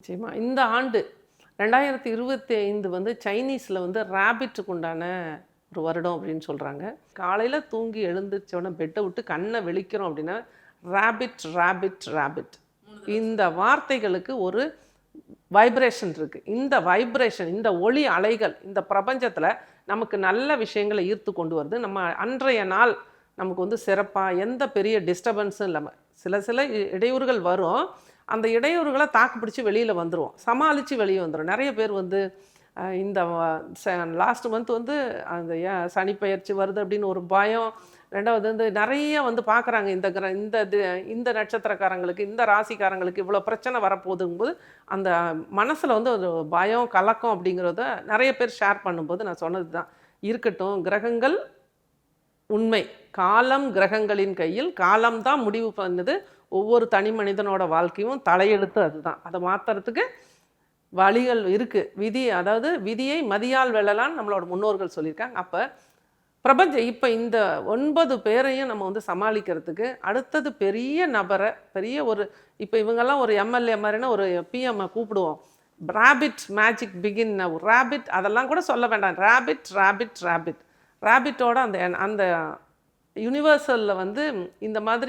நிச்சயமா. இந்த ஆண்டு ரெண்டாயிரத்தி இருபத்தி ஐந்து வந்து சைனீஸில் வந்து ரேபிட்டுக்கு உண்டான ஒரு வருடம் அப்படின்னு சொல்கிறாங்க காலையில் தூங்கி எழுந்திரிச்சோடனே பெட்டை விட்டு கண்ணை வெளிக்கிறோம் அப்படின்னா ரேபிட் ரேபிட் ரேபிட் இந்த வார்த்தைகளுக்கு ஒரு வைப்ரேஷன் இருக்குது இந்த வைப்ரேஷன் இந்த ஒளி அலைகள் இந்த பிரபஞ்சத்தில் நமக்கு நல்ல விஷயங்களை ஈர்த்து கொண்டு வருது. நம்ம அன்றைய நாள் நமக்கு வந்து சிறப்பாக எந்த பெரிய டிஸ்டர்பன்ஸும் இல்லாமல் சில சில இ- இடையூறுகள் வரும். அந்த இடையூறுகளை தாக்கு பிடிச்சி வெளியில் வந்துடுவோம் சமாளித்து வெளியே வந்துடும் நிறைய பேர் வந்து இந்த லாஸ்ட் மந்த் வந்து அந்த ஏன் சனி பயிற்சி வருது அப்படின்னு ஒரு பயம். ரெண்டாவது வந்து நிறைய வந்து பார்க்குறாங்க இந்த கிர இந்த இந்த நட்சத்திரக்காரங்களுக்கு இந்த ராசிக்காரங்களுக்கு இவ்வளோ பிரச்சனை வரப்போகுதுங்கும்போது அந்த மனசில் வந்து ஒரு பயம் கலக்கம் அப்படிங்கிறத நிறைய பேர் ஷேர் பண்ணும்போது நான் சொன்னது தான் இருக்கட்டும் கிரகங்கள் உண்மை. காலம் கிரகங்களின் கையில் காலம்தான் முடிவு பண்ணுது. ஒவ்வொரு தனி மனிதனோட வாழ்க்கையும் தலையெடுத்து அதுதான். அதை மாற்றுறதுக்கு வழிகள் இருக்குது விதி அதாவது விதியை மதியால் வெல்லலான்னு நம்மளோட முன்னோர்கள் சொல்லியிருக்காங்க. அப்போ பிரபஞ்சம் இப்போ இந்த ஒன்பது பேரையும் நம்ம வந்து சமாளிக்கிறதுக்கு அடுத்தது பெரிய நபரை பெரிய ஒரு இப்போ இவங்கெல்லாம் ஒரு எம்எல்ஏ மாதிரினா ஒரு பிஎம்ஐ கூப்பிடுவோம். ரேபிட் மேஜிக் பிகின் ரேபிட் அதெல்லாம் கூட சொல்ல வேண்டாம். ரேபிட் ரேபிட் ரேபிட் ரேபிட்டோட அந்த அந்த யூனிவர்சலில் வந்து இந்த மாதிரி